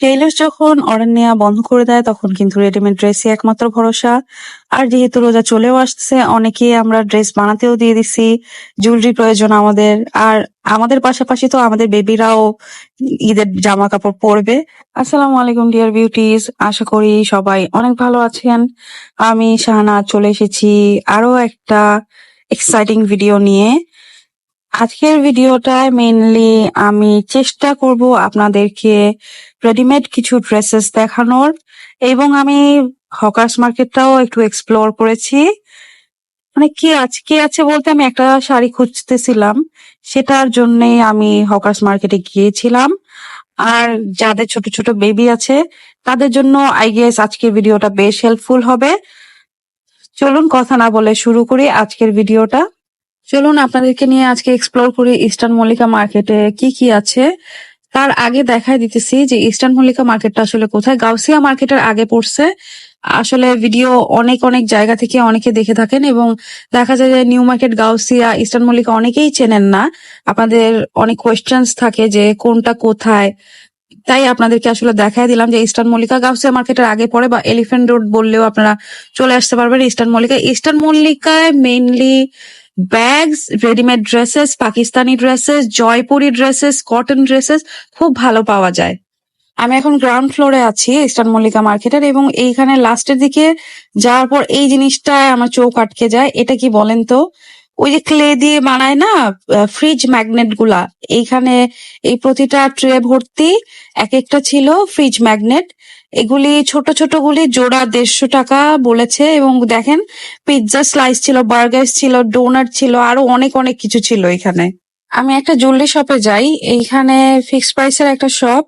Tailors যখন order নেওয়া বন্ধ করে দেয়, তখন কিন্তু রেডিমেড ড্রেসই একমাত্র ভরসা। আর যেহেতু রোজা চলেও আসছে অনেকেই আমরা ড্রেস বানাতেও দিয়ে দিছি জুয়েলারি প্রয়োজন আমাদের। আর আমাদের পাশাপাশি তো আমাদের বেবিরাও ঈদের জামা কাপড় পরবে। আসসালামু আলাইকুম ডিয়ার বিউটিজ আশা করি সবাই অনেক ভালো আছেন। আমি শাহানা চলে এসেছি আরও একটা এক্সাইটিং ভিডিও নিয়ে। আজকের ভিডিওটায় মেইনলি আমি চেষ্টা করব আপনাদেরকে রেডিমেড কিছু ড্রেসেস দেখানোর, এবং আমি হকার্স মার্কেটটাও একটু এক্সপ্লোর করেছি। মানে কি আছে কি আছে বলতে আমি একটা শাড়ি খুঁজতেছিলাম, সেটার জন্যই আমি হকার্স মার্কেটে গিয়েছিলাম। আর যাদের ছোট ছোট বেবি আছে, তাদের জন্য আই গেস আজকের ভিডিওটা বেশ হেল্পফুল হবে। চলুন কথা না বলে শুরু করি আজকের ভিডিওটা। চলুন আপনাদেরকে নিয়ে আজকে এক্সপ্লোর করি ইস্টার্ন মল্লিকা মার্কেটে কি কি আছে। তার আগে দেখাই দিতেছি যে ইস্টার্ন মল্লিকা মার্কেটটা আসলে কোথায়। গাউসিয়া মার্কেটের আগে পড়ছে। আসলে ভিডিও অনেক অনেক জায়গা থেকে অনেকে দেখে থাকেন এবং দেখা যায় যে new market Gausia eastern Mallika অনেকেই চেনেন না। আপনাদের অনেক কোয়েশ্চেন্স থাকে যে কোনটা কোথায়। তাই আপনাদেরকে আসলে দেখাই দিলাম যে ইস্টার্ন মল্লিকা গাউসিয়া মার্কেটের আগে পড়ে বা এলিফেন্ট রোড বললেও আপনারা চলে আসতে পারবেন eastern Mallika eastern মল্লিকায় mainly bags readymade dresses Pakistani dresses Jaipuri dresses cotton dresses খুব ভালো পাওয়া যায়। আমি এখন গ্রাউন্ড ফ্লোরে আছি ইস্টার্ন মল্লিকা মার্কেটের এবং এইখানে লাস্টের দিকে যাওয়ার পর এই জিনিসটায় আমার চোখ আটকে যায়। এটা কি বলেন তো? ওই যে ক্লে দিয়ে বানায় না ফ্রিজ ম্যাগনেটগুলা? এইখানে এই প্রতিটা ট্রে ভর্তি, এক একটা ছিল ফ্রিজ ম্যাগনেট এগুলি ছোট ছোট গুলি জোড়া দেড়শো টাকা বলেছে এবং দেখেন পিৎজা স্লাইস ছিল বার্গার ছিল ডোনাট ছিল, আরও অনেক অনেক কিছু ছিল এখানে। আমি একটা জুয়েলারি শপে যাই, এইখানে ফিক্সড প্রাইসের একটা শপ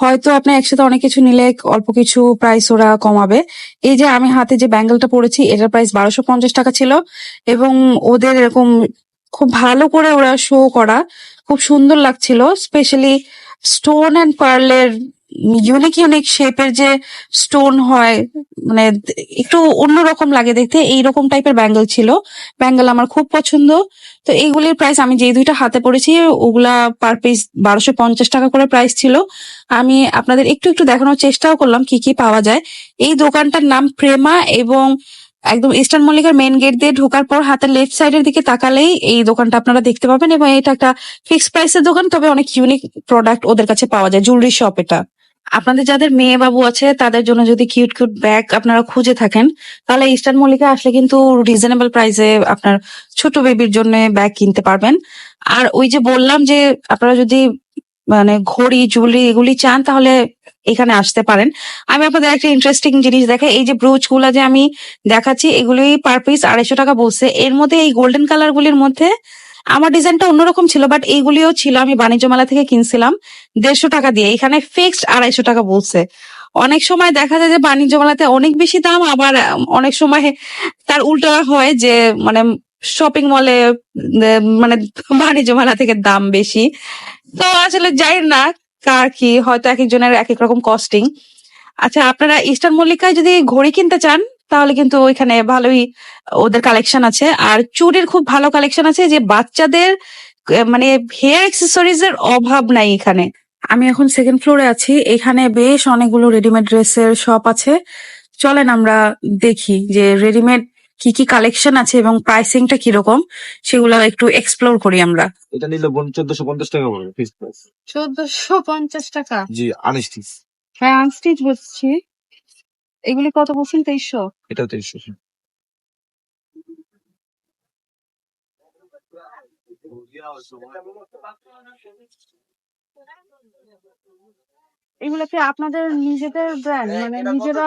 হয়তো আপনি একসাথে অনেক কিছু নিলে অল্প কিছু প্রাইস ওরা কমাবে। এই যে আমি হাতে যে ব্যাঙ্গেলটা পরেছি, এটার প্রাইস বারোশো পঞ্চাশ টাকা ছিল এবং ওদের এরকম খুব ভালো করে ওরা শো করা, খুব সুন্দর লাগছিল স্পেশালি স্টোন অ্যান্ড পার্লের ইউনিক ইউনিক শেপের যে স্টোন হয় মানে একটু অন্যরকম লাগে দেখতে, এইরকম টাইপের ব্যাঙ্গেল ছিল। ব্যাঙ্গেল আমার খুব পছন্দ। তো এইগুলির প্রাইস আমি যে দুইটা হাতে পড়েছি, ওগুলা পার পিস বারোশো পঞ্চাশ টাকা করে প্রাইস ছিল। আমি আপনাদের একটু একটু দেখানোর চেষ্টাও করলাম কি কি পাওয়া যায়। এই দোকানটার নাম প্রেমা এবং একদম ইস্টার্ন মল্লিকার মেন গেট দিয়ে ঢোকার পর হাতের লেফট সাইডের দিকে তাকালেই এই দোকানটা আপনারা দেখতে পাবেন এবং এটা একটা ফিক্স প্রাইসের দোকান, তবে অনেক ইউনিক প্রোডাক্ট ওদের কাছে পাওয়া যায় জুয়েলারি শপ এটা। আপনাদের যাদের মেয়ে বাবু আছে, তাদের জন্য যদি কিউট কিউট ব্যাগ আপনারা খুঁজে থাকেন, তাহলে ইস্টার্ন মল্লিকা আসলে কিন্তু রিজনেবল প্রাইসে আপনার ছোট বেবির জন্য ব্যাগ কিনতে পারবেন। আর ওই যে বললাম যে, আপনারা যদি মানে ঘড়ি জুয়েলারি এগুলি চান, তাহলে এখানে আসতে পারেন। আমি আপনাদের একটা ইন্টারেস্টিং জিনিস দেখাই, এই যে ব্রুচগুলা যে আমি দেখাচ্ছি, এগুলি পার পিস আড়াইশো টাকা বলছে। এর মধ্যে এই গোল্ডেন কালার গুলির মধ্যে আমার ডিজাইনটা অন্যরকম ছিল বাট এইগুলিও ছিল, আমি বাণিজ্য মেলা থেকে কিনছিলাম। দেড়শো টাকা দিয়ে, এখানে ফিক্সড আড়াইশো টাকা বলছে। অনেক সময় দেখা যায় যে বাণিজ্য মেলাতে অনেক বেশি দাম, আবার অনেক সময় তার উল্টা হয় যে মানে শপিং মলে মানে বাণিজ্য মেলা থেকে দাম বেশি। তো আসলে যাই না কার কি, হয়তো এক একজনের এক এক রকম কস্টিং আচ্ছা আপনারা ইস্টার্ন মল্লিকায় যদি ঘড়ি কিনতে চান তাহলে কিন্তু ওইখানে ভালোই ওদের কালেকশন আছে। আর চুরির খুব ভালো কালেকশন আছে যে বাচ্চাদের মানে হেয়ার অ্যাক্সেসরিজ এর অভাব নাই এখানে। আমি এখন সেকেন্ড ফ্লোরে আছি। এখানে বেশ অনেকগুলো রেডিমেড ড্রেসের শপ আছে। চলেন আমরা দেখি যে রেডিমেড কি কি কালেকশন আছে এবং প্রাইসিংটা কীরকম সেগুলো একটু এক্সপ্লোর করি আমরা। এটা নিলে চোদ্দশো পঞ্চাশ টাকা পড়বে ফিক্স প্রাইস চোদ্দশো পঞ্চাশ টাকা? জি আনস্টিচ হ্যাঁ আনস্টিচ বলছি। এগুলি কত বলছেন তেইশশো? এটাও তেইশশো এগুলো কি আপনাদের নিজেদের ব্র্যান্ড মানে নিজেরা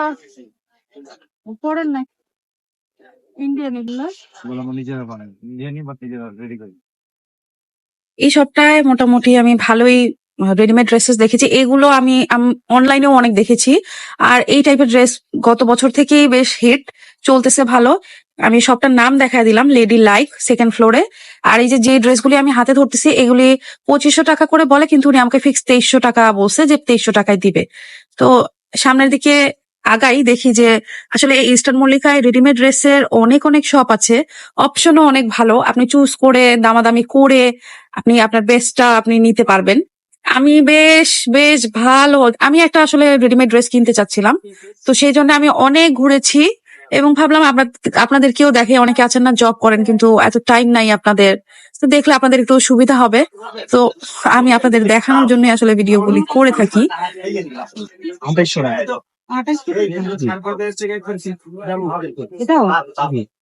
করেন না? ইন্ডিয়ান এগুলো? নিজেরা বানাই। নিজেরা রেডি করি। এই সপ্তাহে মোটামুটি আমি ভালোই রেডিমেড ড্রেসেস দেখেছি। এগুলো আমি অনলাইনেও অনেক দেখেছি। আর এই টাইপের ড্রেস গত বছর থেকেই বেশ হিট চলতেছে ভালো। আমি সবটার নাম দেখায় দিলাম লেডি লাইক সেকেন্ড ফ্লোরে আর এই যে যে ড্রেসগুলি আমি হাতে ধরতেছি, এগুলি পঁচিশশো টাকা করে বলে, কিন্তু উনি আমাকে ফিক্স তেইশশো টাকা বলছে যে তেইশশো টাকায় দিবে। তো সামনের দিকে আগাই, দেখি যে আসলে ইস্টার্ন মল্লিকায় রেডিমেড ড্রেসের অনেক অনেক শপ আছে। অপশনও অনেক ভালো। আপনি চুজ করে, দামাদামি করে, আপনি আপনার বেস্টটা আপনি নিতে পারবেন। আমি বেশ বেশ ভালো আমি একটা আসলে রেডিমেড ড্রেস কিনতে চাচ্ছিলাম। তো সেই জন্য আমি অনেক ঘুরেছি এবং ভাবলাম আপনার আপনাদেরকেও দেখে অনেকে আছেন না জব করেন কিন্তু এত টাইম নাই আপনাদের। তো দেখলে আপনাদের একটু সুবিধা হবে। তো আমি আপনাদের দেখানোর জন্য আসলে ভিডিওগুলি করে থাকি। এটাও?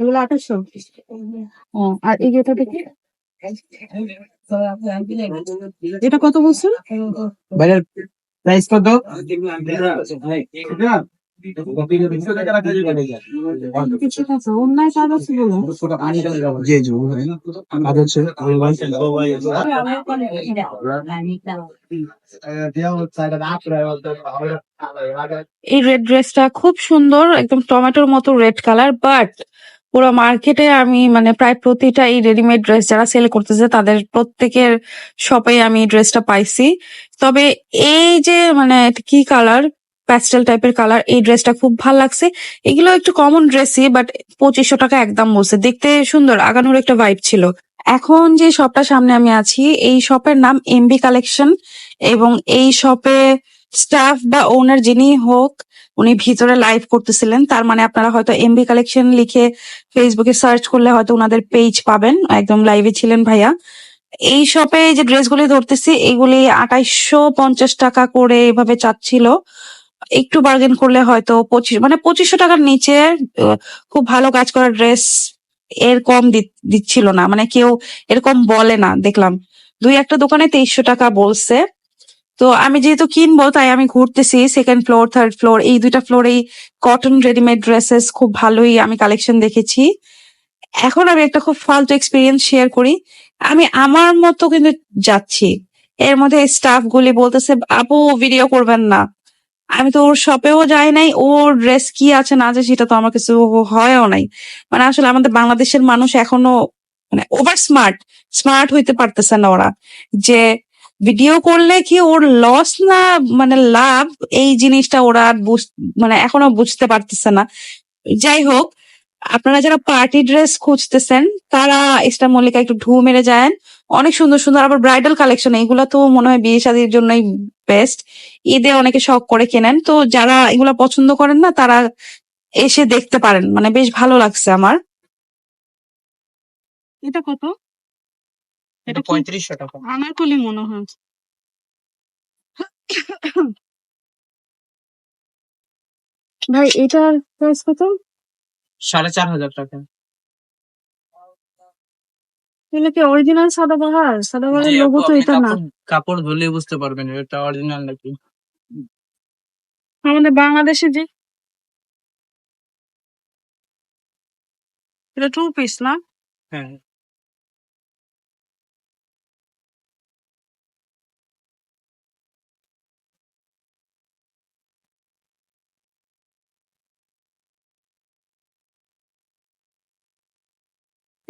এগুলো আঠারোশো। ও আর এই যেটা দেখি। এটা কত বলছেন বাইরের প্রাইস কত? এই রেড ড্রেসটা খুব সুন্দর একদম টমেটোর মতো রেড কালার বাট পুরো মার্কেটে আমি মানে প্রায় প্রতিটা এই রেডিমেড ড্রেস যারা সেল করতেছে, তাদের প্রত্যেকের শপে আমি ড্রেসটা পাইছি। তবে এই যে মানে কি কালার প্যাস্টেল টাইপের কালার এই ড্রেসটা খুব ভালো লাগছে। এগুলো একটু কমন ড্রেসই বাট পঁচিশশো টাকা একদম বলছে। দেখতে সুন্দর, আগানোর একটা ভাইব ছিল। এখন যে শপটার সামনে আমি আছি, এই শপের নাম এমবি কালেকশন এবং এই শপে স্টাফ বা ওনার যিনি হোক উনি ভিতরে লাইভ করতেছিলেন। তার মানে আপনারা হয়তো এমবি কালেকশন লিখে ফেসবুকে সার্চ করলে হয়তো ওনাদের পেজ পাবেন। একদম লাইভে ছিলেন ভাইয়া। এই শপে যে ড্রেসগুলি ধরতেছি, এগুলি আঠাইশো পঞ্চাশ টাকা করে এভাবে চাচ্ছিল। একটু বার্গেন করলে হয়তো পঁচিশ মানে পঁচিশশো টাকার নিচে খুব ভালো কাজ করা ড্রেস এর কম দিচ্ছিল না। মানে কেউ এরকম বলে না, দেখলাম। দুই একটা দোকানে তেইশশো টাকা বলছে। তো আমি যেহেতু কিনবো, তাই আমি ঘুরতেছি সেকেন্ড ফ্লোর থার্ড ফ্লোর এই দুইটা ফ্লোরেই কটন রেডিমেড ড্রেসেস খুব ভালোই আমি কালেকশন দেখেছি। এখন আমি একটা খুব ফালতু এক্সপিরিয়েন্স শেয়ার করি। আমি আমার মতো কিন্তু যাচ্ছি। এর মধ্যে স্টাফ গুলি বলতেছে, আপু ভিডিও করবেন না। আমি তো ওর শপেও যাই নাই, ওর ড্রেস কি আছে না আছে সেটা তো আমার কিছু হয়ও নাই। মানে আসলে আমাদের বাংলাদেশের মানুষ এখনও মানে ওভার স্মার্ট স্মার্ট হইতে পারতেছে না ওরা। যে ভিডিও করলে কি ওর লস না মানে লাভ, এই জিনিসটা ওরা আর মানে এখনও বুঝতে পারতেছে না। যাই হোক, আপনারা যারা পার্টি ড্রেস খুঁজতেছেন, তারা ইস্টার মল্লিকা একটু ঢু মেরে যান। অনেক সুন্দর সুন্দর আবার ব্রাইডাল কালেকশন এগুলো তো মনে হয় বিয়ে শাদীর জন্যই বেস্ট ঈদে অনেকে শখ করে কেনেন। তো যারা এগুলা পছন্দ করেন না, তারা এসে দেখতে পারেন। মানে বেশ ভালো লাগছে আমার। এটা কত? এটা পঁয়ত্রিশশো টাকা। আনারকলি মনে হয়। ভাই এটার প্রাইস কত? সাড়ে চার হাজার টাকা। এগুলো কি অরিজিনাল সাদাবাহার সাদাবাহারের লোগো তো এটা না। কাপড় ধরলে বুঝতে পারবেন এটা অরিজিনাল নাকি। আমাদের বাংলাদেশে যে এটা টু পিস না? হ্যাঁ।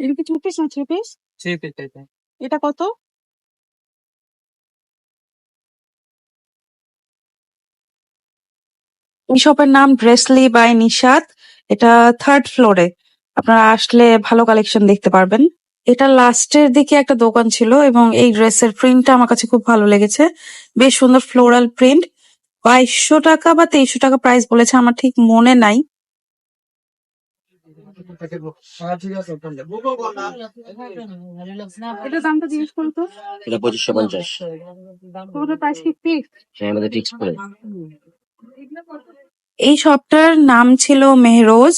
এটা কি টু পিস না থ্রি পিস থ্রি পিস এটা কত? শপের নাম ড্রেসলি বাই নিশাত। এটা থার্ড ফ্লোরে আপনারা আসলে ভালো কালেকশন দেখতে পারবেন। এটা লাস্টের দিকে একটা দোকান ছিল এবং এই ড্রেসের প্রিন্টটা আমার কাছে খুব ভালো লেগেছে। বেশ সুন্দর ফ্লোরাল প্রিন্ট বাইশশো টাকা বা তেইশশো টাকা প্রাইস বলেছে আমার ঠিক মনে নাই। এটা দামটা জিজ্ঞেস করো তো। এটা পঁচিশশো পঞ্চাশ। তোমাদের প্রাইস কি ফিক্স হ্যাঁ আমাদের করে। এই শপটার নাম ছিল মেহরোজ।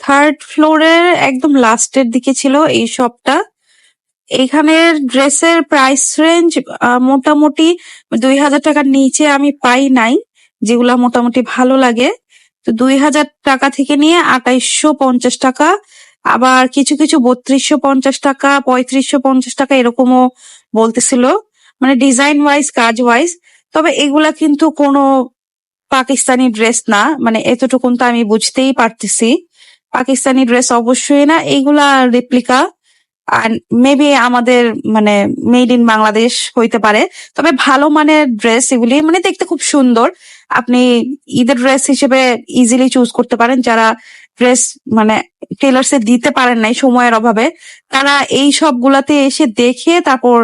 থার্ড ফ্লোরের একদম লাস্টের দিকে ছিল এই শপটা। এখানের ড্রেসের প্রাইস রেঞ্জ মোটামুটি দুই হাজার টাকার নিচে আমি পাই নাই যেগুলা মোটামুটি ভালো লাগে। তো দুই হাজার টাকা থেকে নিয়ে আঠাইশশো পঞ্চাশ টাকা, আবার কিছু কিছু বত্রিশশো পঞ্চাশ টাকা, পঁয়ত্রিশশো পঞ্চাশ টাকা এরকমও বলতেছিল মানে ডিজাইন ওয়াইজ কাজ ওয়াইজ তবে এগুলা কিন্তু কোনো পাকিস্তানি ড্রেস না মানে এতটুকুন তো আমি বুঝতেই পারতেছি। পাকিস্তানি ড্রেস অবশ্যই না এইগুলা রেপ্লিকা মেবি আমাদের মানে মেড ইন বাংলাদেশ হইতে পারে। তবে ভালো মানের ড্রেস এগুলি মানে দেখতে খুব সুন্দর। আপনি ঈদের ড্রেস হিসেবে ইজিলি চুজ করতে পারেন। যারা ড্রেস মানে টেলার্স এ দিতে পারেন নাই সময়ের অভাবে, তারা এই সবগুলাতে এসে দেখে তারপর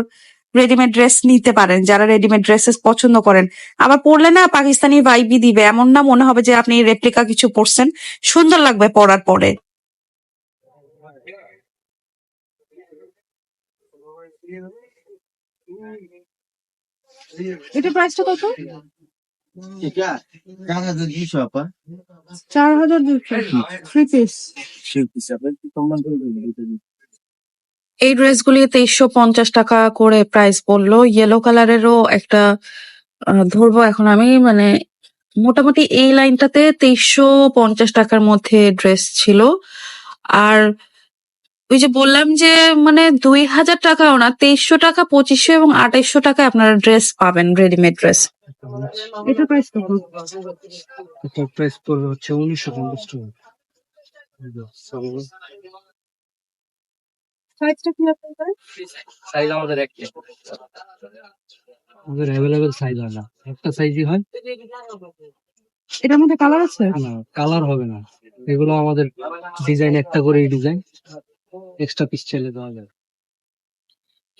রেডিমেড ড্রেস নিতে পারেন, যারা রেডিমেড ড্রেসেস পছন্দ করেন। আবার পরলে না পাকিস্তানি ভাইবই দিবে। এমন না মনে হবে যে আপনি রেপ্লিকা কিছু পরছেন। সুন্দর লাগবে পরার পরে। এটা প্রাইসটা কত? এই ড্রেসগুলি তেইশশো পঞ্চাশ টাকা করে প্রাইস পড়ল ইয়েলো কালারেরও একটা ধরবো এখন আমি মানে মোটামুটি এই লাইনটাতে তেইশশো পঞ্চাশ টাকার মধ্যে ড্রেস ছিল। আর ওই যে বললাম যে মানে দুই হাজার টাকাও না তেইশশো টাকা পঁচিশশো এবং আঠাইশশো টাকায় আপনারা ড্রেস পাবেন রেডিমেড ড্রেস এটা প্রাইস কত? এটা প্রাইস পড়বে হচ্ছে উনিশশো পঞ্চাশ টাকা। সাইজ আমাদের একটা আমাদের অ্যাভেলেবেল সাইজ হয় না। একটা সাইজই হয়। এটার মধ্যে কালার আছে? না কালার হবে না। এগুলো আমাদের ডিজাইন একটা করেই ডিজাইন এক্সট্রা পিস চাইলে দেওয়া যাবে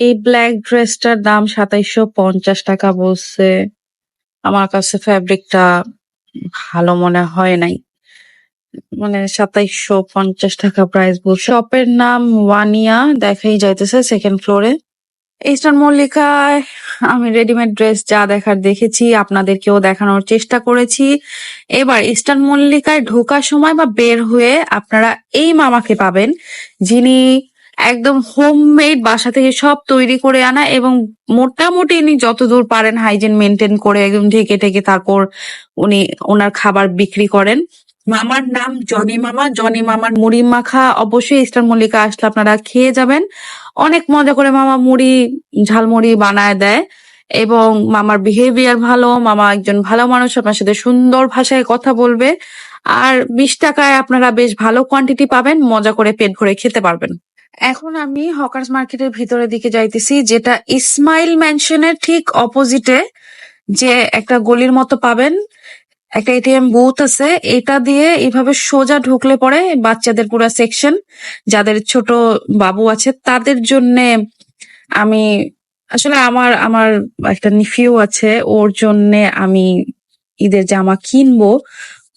এই ব্ল্যাক ড্রেসটার দাম সাতাইশশো পঞ্চাশ টাকা বলছে। আমার কাছে ফ্যাব্রিকটা ভালো মনে হয় নাই। মানে সাতাইশশো পঞ্চাশ টাকা প্রাইস বল শপের নাম ওয়ানিয়া দেখাই যাইতেছে সেকেন্ড ফ্লোরে ইস্টার্ন মল্লিকায় আমি রেডিমেড ড্রেস যা দেখার দেখেছি, আপনাদেরকেও দেখানোর চেষ্টা করেছি। এবার ইস্টার্ন মল্লিকায় ঢোকার সময় বা বের হয়ে আপনারা এই মামাকে পাবেন, যিনি একদম হোমমেড বাসা থেকে সব তৈরি করে আনা এবং মোটামুটি উনি যতদূর পারেন হাইজিন মেনটেন করে একদম ঢেকে ঢেকে তারপর উনি ওনার খাবার বিক্রি করেন। মামার নাম জনি মামা, জনি মামার মুড়ি মাখা, অবশ্যই ইস্টার মল্লিকা আসলে আপনারা খেয়ে যাবেন। অনেক মজা করে মামা মুড়ি ঝালমুড়ি বানায় দেয় এবং মামার বিহেভিয়ার ভালো, মামা একজন ভালো মানুষ, আপনার সাথে সুন্দর ভাষায় কথা বলবে। আর বিশ টাকায় আপনারা বেশ ভালো কোয়ান্টিটি পাবেন, মজা করে পেট ভরে খেতে পারবেন। এখন আমি হকার্স মার্কেটের ভিতরের দিকে যাইতেছি, যেটা ইসমাইল ম্যানশনের ঠিক অপোজিটে যে একটা গলির মতো পাবেন। একটা এটিএম বুথ আছে। এটা দিয়ে এইভাবে সোজা ঢুকলে পরে বাচ্চাদের পুরো সেকশন যাদের ছোট বাবু আছে, তাদের জন্য আমি, আসলে আমার আমার একটা নিফিউ আছে, ওর জন্য আমি ঈদের জামা কিনবো।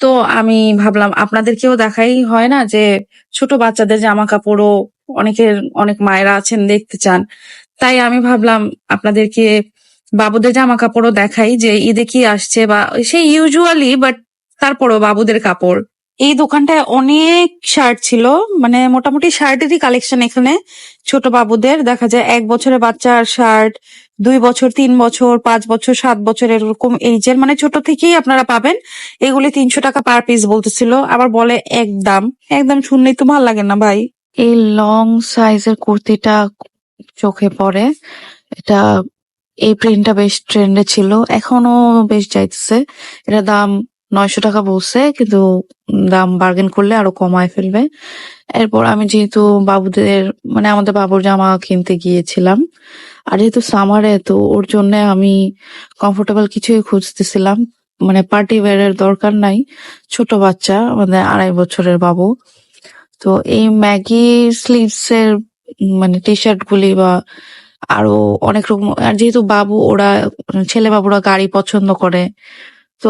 তো আমি ভাবলাম, আপনাদেরকেও দেখাই, হয় না যে ছোট বাচ্চাদের জামা কাপড়ও অনেকের, অনেক মায়েরা আছেন, দেখতে চান। তাই আমি ভাবলাম, আপনাদেরকে বাবুদের জামা কাপড়ও দেখাই যে ঈদে কি আসছে বা সেই ইউজুয়ালি বাট তারপরও বাবুদের কাপড়। এই দোকানটায় অনেক শার্ট ছিল মানে মোটামুটি শার্টেরই কালেকশন এখানে। ছোট বাবুদের, দেখা যায় এক বছরের বাচ্চার শার্ট দুই বছর, তিন বছর, পাঁচ বছর, সাত বছর, এরকম এইজের মানে ছোট থেকেই আপনারা পাবেন। এগুলি তিনশো টাকা পার পিস বলতেছিল, আবার বলে একদম একদম শুনলেই তো ভালো লাগে না ভাই। এই লং সাইজের কুর্তিটা চোখে পড়ে। এটা এই প্রিন্টটা বেশ ট্রেন্ডে ছিল, এখনও বেশ যাইতেছে। এটা দাম নয়শো টাকা বলছে, কিন্তু দাম বার্গেন করলে আরও কমায় ফেলবে। এরপর আমি যেহেতু বাবুদের মানে আমাদের বাবুর জামা কিনতে গিয়েছিলাম, আর যেহেতু সামারে তো ওর জন্য আমি কমফোর্টেবল কিছুই খুঁজতেছিলাম। মানে পার্টি ওয়্যারের দরকার নাই, ছোট বাচ্চা মানে আড়াই বছরের বাবু। তো এই ম্যাগি স্লিভস এর মানে টি শার্ট গুলি বা আরও অনেক রকম, আর যেহেতু বাবু, ওরা, ছেলে বাবুরা গাড়ি পছন্দ করে, তো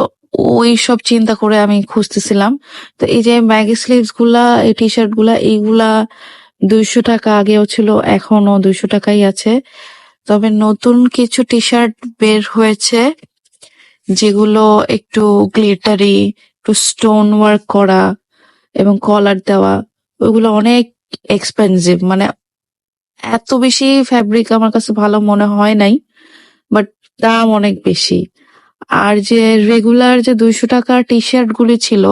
ওই সব চিন্তা করে আমি খুঁজতেছিলাম। তো এই যে ম্যাগি স্লিভসগুলা, এই টি শার্টগুলা, এইগুলা দুইশো টাকা আগেও ছিল এখনও দুইশো টাকাই আছে। তবে নতুন কিছু টি শার্ট বের হয়েছে, যেগুলো একটু গ্লিটারি একটু স্টোন ওয়ার্ক করা এবং কলার দেওয়া, ওইগুলো অনেক এক্সপেন্সিভ মানে এত বেশি ফ্যাব্রিক আমার কাছে ভালো মনে হয় নাই বাট দাম অনেক বেশি। আর যে রেগুলার যে দুইশো টাকার টি শার্ট গুলি ছিল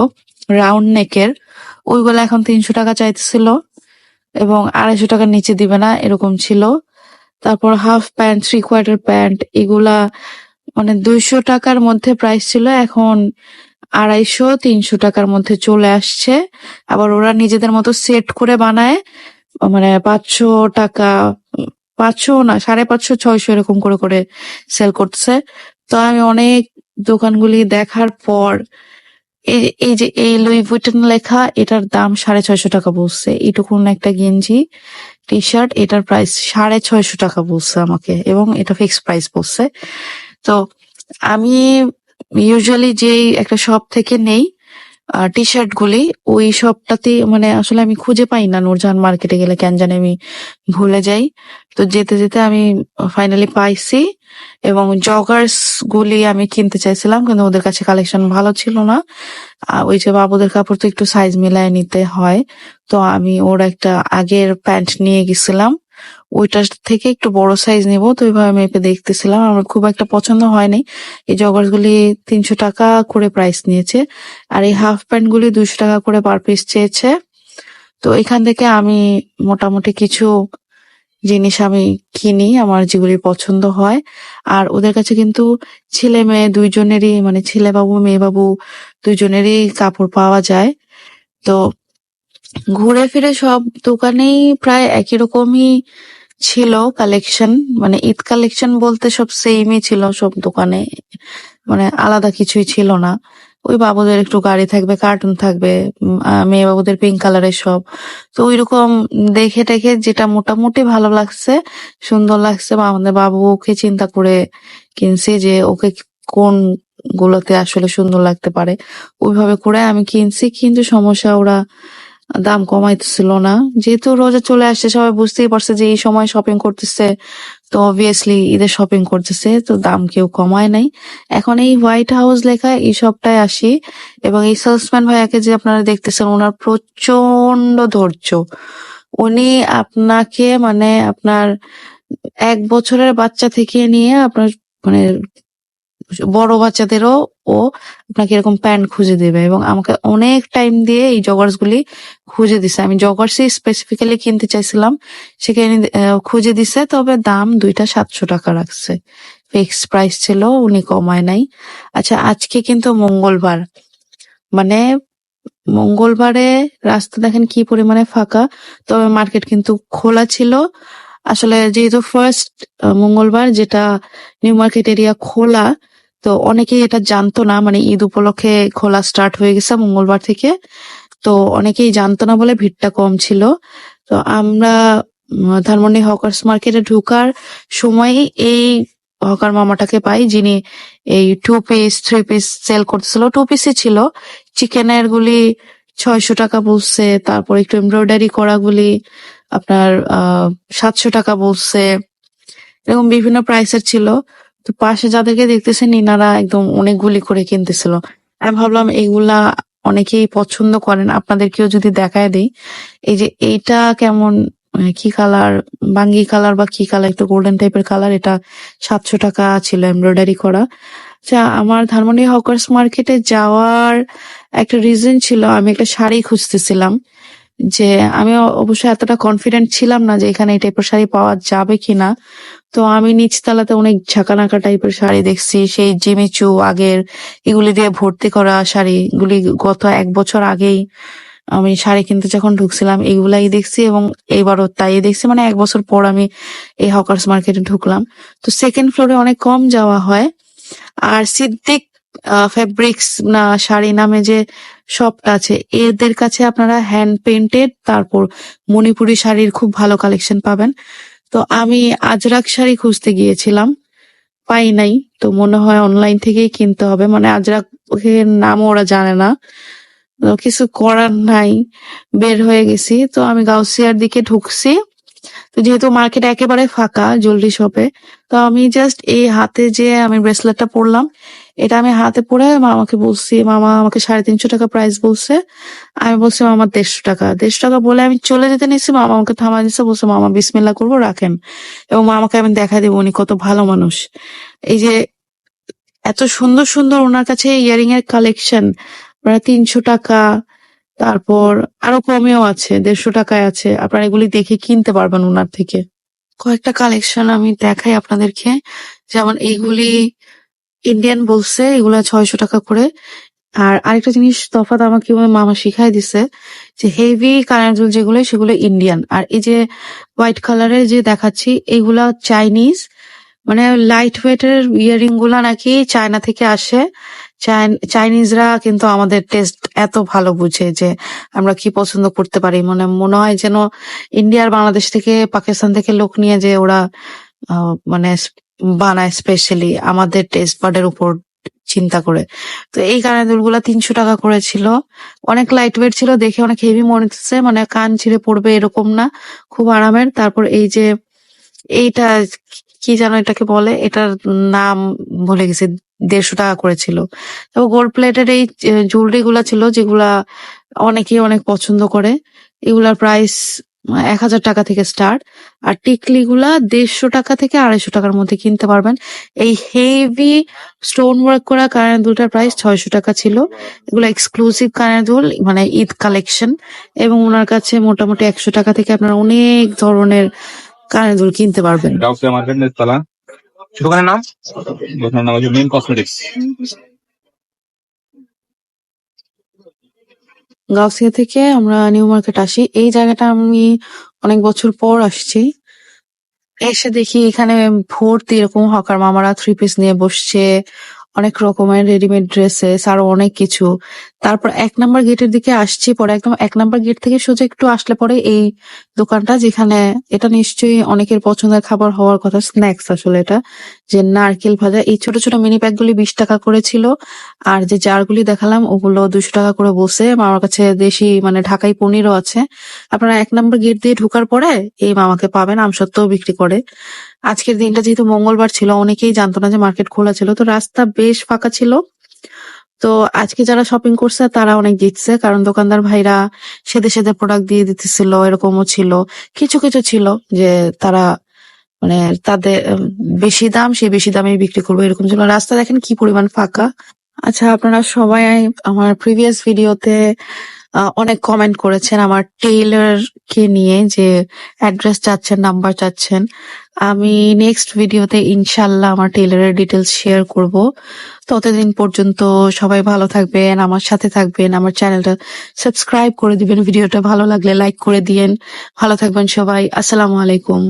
রাউন্ড নেকের ওইগুলো এখন তিনশো টাকা চাইতেছিল এবং আড়াইশো টাকার নিচে দিবে না, এরকম ছিল। তারপর half pant three quarter pant এগুলা মানে দুইশো টাকার মধ্যে প্রাইস ছিল, এখন আড়াইশো, তিনশো টাকার মধ্যে চলে আসছে। আবার ওরা নিজেদের মতো সেট করে বানায় মানে পাঁচশো টাকা, পাঁচশো না, সাড়ে পাঁচশো, ছয়শো এরকম করে করে সেল করতেছে। তো আমি অনেক দোকানগুলি দেখার পর এই যে এই লুই vuitton লেখা, এটার দাম সাড়ে ছয়শো টাকা বলছে। এইটুকুন একটা গেঞ্জি টি শার্ট এটার প্রাইস সাড়ে ছয়শো টাকা বলছে আমাকে এবং এটা ফিক্স প্রাইস বলছে। তো আমি ইউজুয়ালি যেই একটা শপ থেকে নেই টি শার্ট গুলি, ওই সবটাতে মানে আসলে আমি খুঁজে পাই না। নূরজাহান মার্কেটে গেলে কেন জানি আমি ভুলে যাই। তো যেতে যেতে আমি ফাইনালি পাইছি এবং জগার্স গুলি আমি কিনতে চাইছিলাম, কিন্তু ওদের কাছে কালেকশন ভালো ছিল না। ওই যে বাবুদের কাপড় তো একটু সাইজ মিলায় নিতে হয়। তো আমি ওর একটা আগের প্যান্ট নিয়ে গেছিলাম। ওইটার থেকে একটু বড় সাইজ নিব। তো ওইভাবে মেপে দেখতেছিলাম। আমার খুব একটা পছন্দ হয়নি। এই জগার্স গুলি তিনশো টাকা করে প্রাইস নিয়েছে। আর এই হাফ প্যান্ট গুলি দুশো টাকা করে পার পিস চেয়েছে। তো এখান থেকে আমি মোটামুটি কিছু জিনিস আমি কিনি, আমার যেগুলি পছন্দ হয়। আর ওদের কাছে কিন্তু ছেলে মেয়ে দুইজনেরই মানে ছেলে বাবু মেয়ে বাবু দুইজনেরই কাপড় পাওয়া যায়। তো ঘুরে ফিরে সব দোকানেই প্রায় একই রকমই ছিল কালেকশন মানে ঈদ কালেকশন বলতে সব সেমই ছিল সব দোকানে। মানে আলাদা কিছুই ছিল না। ওই বাবুদের একটু গাড়ি থাকবে কার্টুন থাকবে মেয়ে বাবুদের পিঙ্ক কালারের সব। তো ওই রকম দেখে টেখে যেটা মোটামুটি ভালো লাগছে, সুন্দর লাগছে, বা আমাদের বাবুকে চিন্তা করে কিনছি যে ওকে কোন গুলোতে আসলে সুন্দর লাগতে পারে। ওইভাবে করে আমি কিনছি, কিন্তু সমস্যা ওরা দাম কমাইতেছিল না। যেহেতু রোজা চলে আসছে, সবাই বুঝতেই পারছে যে এই সময় শপিং করতেছে। তো অবভিয়াসলি ঈদের শপিং করতেছে, তো দাম কেউ কমায় নাই। এখন এই হোয়াইট হাউস লেখা এই সবটাই আসি। এবং এই সেলসম্যান ভাইয়াকে যে আপনারা দেখতেছেন, ওনার প্রচণ্ড ধৈর্য। উনি আপনাকে মানে আপনার এক বছরের বাচ্চা থেকে নিয়ে আপনার মানে বড় বাচ্চাদেরও ও আপনাকে এরকম প্যান্ট খুঁজে দেবে এবং আমাকে অনেক টাইম দিয়ে এই জগার্স গুলি খুঁজে দিছে। আমি জগার্সই স্পেসিফিক্যালি কিনতে চাইছিলাম, সেখানে খুঁজে দিছে, তবে দাম দুইটা সাতশো টাকা রাখছে। ফিক্স প্রাইস ছিল, উনি কমায় নাই। আচ্ছা আজকে কিন্তু মঙ্গলবার। মানে মঙ্গলবারে রাস্তা দেখেন কি পরিমাণে ফাঁকা, তবে মার্কেট কিন্তু খোলা ছিল। আসলে যেহেতু ফার্স্ট মঙ্গলবার যেটা নিউ মার্কেট এরিয়া খোলা তো অনেকেই এটা জানতো না মানে ঈদ উপলক্ষে খোলা স্টার্ট হয়ে গেছে মঙ্গলবার থেকে। তো অনেকেই জানতো না বলে ভিড়টা কম ছিল। তো আমরা ধানমন্ডি হকার্স মার্কেটে ঢোকার সময় এই হকার মামাটাকে পাই, যিনি এই two piece three piece sale করতেছিল। টু পিসই ছিল। চিকেনের গুলি ছয়শো টাকা বলছে, তারপর একটু এমব্রয়ডারি করা গুলি আপনার সাতশো টাকা বলছে, এরকম বিভিন্ন প্রাইসের ছিল। তো পাশে যাদেরকে দেখতেছেন, ইনারা একদম অনেকগুলি করে কিনতেছিল। আমি ভাবলাম এইগুলা অনেকেই পছন্দ করেন। আপনাদেরকেও যদি দেখায় দিই, এই যে এইটা কেমন কি কালার বাঙ্গি কালার বা কি কালার একটু গোল্ডেন টাইপের কালার এটা সাতশো টাকা ছিল এমব্রয়ডারি করা। আচ্ছা আমার ধানমন্ডি হকার্স মার্কেটে যাওয়ার একটা রিজন ছিল, আমি একটা শাড়ি খুঁজতেছিলাম। যে আমি অবশ্যই এতটা কনফিডেন্ট ছিলাম না যে এখানে এই টাইপের শাড়ি পাওয়া যাবে কিনা। তো আমি নিচতলাতে অনেক ঝাঁকানাকা টাইপের শাড়ি দেখছি, সেই জিমিচু আগের এগুলি দিয়ে ভর্তি করা শাড়ি গুলি গত এক বছর আগেই আমি শাড়ি কিনতে যখন ঢুকছিলাম, এগুলাই দেখছি এবং এইবারও তাই দেখছি। মানে এক বছর পর আমি এই হকার্স মার্কেটে ঢুকলাম। তো সেকেন্ড ফ্লোরে অনেক কম যাওয়া হয়। আর সিদ্দিক ফেব্রিক্স না, শাড়ি নামে যে শপটা আছে, এদের কাছে আপনারা হ্যান্ড পেন্টেড তারপর মণিপুরি শাড়ির খুব ভালো কালেকশন পাবেন। তো আমি আজরাক শাড়ি খুঁজতে গিয়েছিলাম, পাই নাই। তো মনে হয় অনলাইন থেকেই কিনতে হবে। মানে আজরাক নামও ওরা জানে না। কিছু করার নাই, বের হয়ে গেছি। তো আমি গাউসিয়ার দিকে ঢুকছি। তো যেহেতু মার্কেট একেবারে ফাঁকা জুয়েলারি শপে তো আমি জাস্ট এই হাতে যে আমি ব্রেসলেটটা পরলাম এটা আমি হাতে পরে মামাকে বলছি, মামা আমাকে সাড়ে তিনশো টাকা প্রাইস বলছে। আমি বলছি, মামা দেড়শো টাকা। দেড়শো টাকা বলে আমি চলে যেতে নিচ্ছি মামা আমাকে থামা দিচ্ছে বলছে, মামা বিসমিল্লা করব, রাখেন। এবং মামাকে আমি দেখা দেবো, উনি কত ভালো মানুষ। এই যে এত সুন্দর সুন্দর ওনার কাছে ইয়ারিং এর কালেকশন আপনারা তিনশো টাকা, তারপর আরও কমেও আছে, দেড়শো টাকায় আছে। আপনারা এগুলি দেখে কিনতে পারবেন ওনার থেকে। কয়েকটা কালেকশন আমি দেখাই আপনাদেরকে। যেমন এইগুলি ইন্ডিয়ান বলছে, এগুলা ছয়শো টাকা করে। আর আরেকটা জিনিস, তফাৎ আমাকে মামা শিখাই দিছে, যে হেভি কানের যেগুলো, সেগুলো ইন্ডিয়ান আর এই যে হোয়াইট কালারের যে দেখাচ্ছি এইগুলা চাইনিজ মানে লাইট ওয়েটের ইয়ারিংগুলা নাকি চায়না থেকে আসে। চাইন- চাইনিজরা কিন্তু আমাদের টেস্ট এত ভালো বুঝে যে আমরা কি পছন্দ করতে পারি। মানে মনে হয় যেন ইন্ডিয়ার বাংলাদেশ থেকে পাকিস্তান থেকে লোক নিয়ে যে ওরা মানে বানায় স্পেশালি আমাদের টেস্ট বার্ডের উপর চিন্তা করে। তো এই কানের দুলগুলা তিনশো টাকা করে ছিল। অনেক লাইট ওয়েট ছিল, দেখে অনেক হেভি মনে হচ্ছে মানে কান ছিঁড়ে পড়বে এরকম না, খুব আরামের। তারপর এই যে এইটা কি যেন এটাকে বলে, এটার নাম ভুলে গেছি, দেড়শো টাকা করেছিল তারপর গোল্ড প্লেটের এই জুয়েলারি গুলা ছিল, যেগুলা অনেকেই অনেক পছন্দ করে, এগুলার প্রাইস এক হাজার টাকা থেকে স্টার্ট আর টিকলি গুলা দেড়শো টাকা থেকে আড়াইশো টাকার মধ্যে কিনতে পারবেন। এই হেভি স্টোন ওয়ার্ক করা কানের দুলটার প্রাইস ছয়শো টাকা ছিল। এগুলো এক্সক্লুসিভ কানের দুল মানে ঈদ কালেকশন এবং ওনার কাছে মোটামুটি একশো টাকা থেকে আপনারা অনেক ধরনের কানের দুল কিনতে পারবেন। দোকানের নাম? দোকানের নাম হচ্ছে মেন কসমেটিক্স গাউসিয়া থেকে আমরা নিউ মার্কেট আসি। এই জায়গাটা আমি অনেক বছর পর আসছি। এসে দেখি এখানে ভর্তি এরকম হকার মামারা থ্রি পিস নিয়ে বসছে। অনেক রকমের রেডিমেড ড্রেসেস আরও অনেক কিছু। তারপর এক নাম্বার গেটের দিকে আসছি, পরে একদম এক নাম্বার গেট থেকে সোজা একটু আসলে পরে এই দোকানটা, যেখানে এটা নিশ্চয়ই অনেকের পছন্দের খাবার হওয়ার কথা স্ন্যাক্স আসলে এটা। যে নারকেল ভাজা, এই ছোট ছোট মিনি প্যাক গুলি বিশ টাকা করে ছিল। আর যে জারগুলি দেখালাম, ওগুলো দুশো টাকা করে বসে। মামার কাছে দেশি মানে ঢাকাই পনিরও আছে। আপনারা এক নম্বর গেট দিয়ে ঢোকার পরে এই মামাকে পাবেন আমসত্ত্বেও বিক্রি করে। আজকের দিনটা যেহেতু মঙ্গলবার ছিল, অনেকেই জানতো না যে মার্কেট খোলা ছিল, তো রাস্তা বেশ ফাঁকা ছিল। তো আজকে যারা শপিং করছে, তারা অনেক জিতছে কারণ দোকানদার ভাইরা সেদে সেদে প্রোডাক্ট দিয়ে দিতেছিল, এরকমও ছিল। কিছু কিছু ছিল যে তারা মানে তাদের বেশি দাম, সেই বেশি দামে বিক্রি করব, এরকম ছিল রাস্তা দেখেন কি পরিমাণ ফাঁকা। আচ্ছা আপনারা সবাই আমার প্রিভিয়াস ভিডিওতে অনেক কমেন্ট করেছেন আমার টেইলার কে নিয়ে যে অ্যাড্রেস চাচ্ছেন নাম্বার চাচ্ছেন। আমি নেক্সট ভিডিওতে ইনশাল্লাহ আমার টেইলারের ডিটেলস শেয়ার করব। ততদিন পর্যন্ত সবাই ভালো থাকবেন, আমার সাথে থাকবেন, আমার চ্যানেলটা সাবস্ক্রাইব করে দিবেন ভিডিওটা ভালো লাগলে লাইক করে দিয়েন। ভালো থাকবেন সবাই, আসসালামু আলাইকুম।